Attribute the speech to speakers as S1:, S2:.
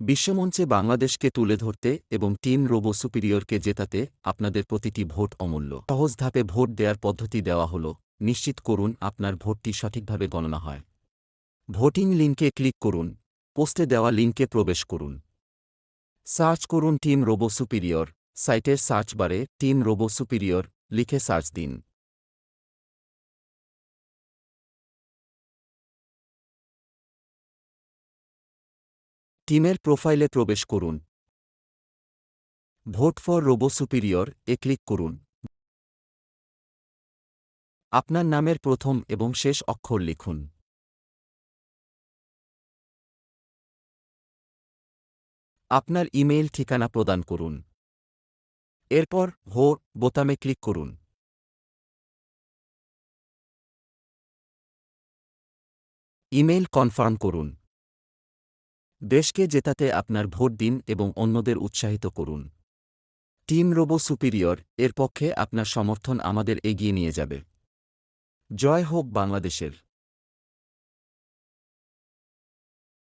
S1: বিশ্বমঞ্চে বাংলাদেশকে তুলে ধরতে এবং টিম রোবো সুপিরিয়রকে জেতাতে আপনাদের প্রতিটি ভোট অমূল্য। সহজ ধাপে ভোট দেওয়ার পদ্ধতি দেওয়া হল। নিশ্চিত করুন আপনার ভোটটি সঠিকভাবে গণনা হয়। ভোটিং লিঙ্কে ক্লিক করুন। পোস্টে দেওয়া লিঙ্কে প্রবেশ করুন। সার্চ করুন টিম রোবো সুপিরিয়র। সাইটের সার্চ বারে টিম রোবো সুপিরিয়র লিখে সার্চ দিন। টিমের প্রোফাইলে প্রবেশ করুন। ভোট ফর রোবো সুপিরিয়র এ ক্লিক করুন। আপনার নামের প্রথম এবং শেষ অক্ষর লিখুন। আপনার ইমেইল ঠিকানা প্রদান করুন। এরপর হো বোতামে ক্লিক করুন। ইমেইল কনফার্ম করুন। দেশকে জেতাতে আপনার ভোট দিন এবং অন্যদের উৎসাহিত করুন। টিম রোবো সুপিরিয়র, এর পক্ষে আপনার সমর্থন আমাদের এগিয়ে নিয়ে যাবে। জয় হোক বাংলাদেশের।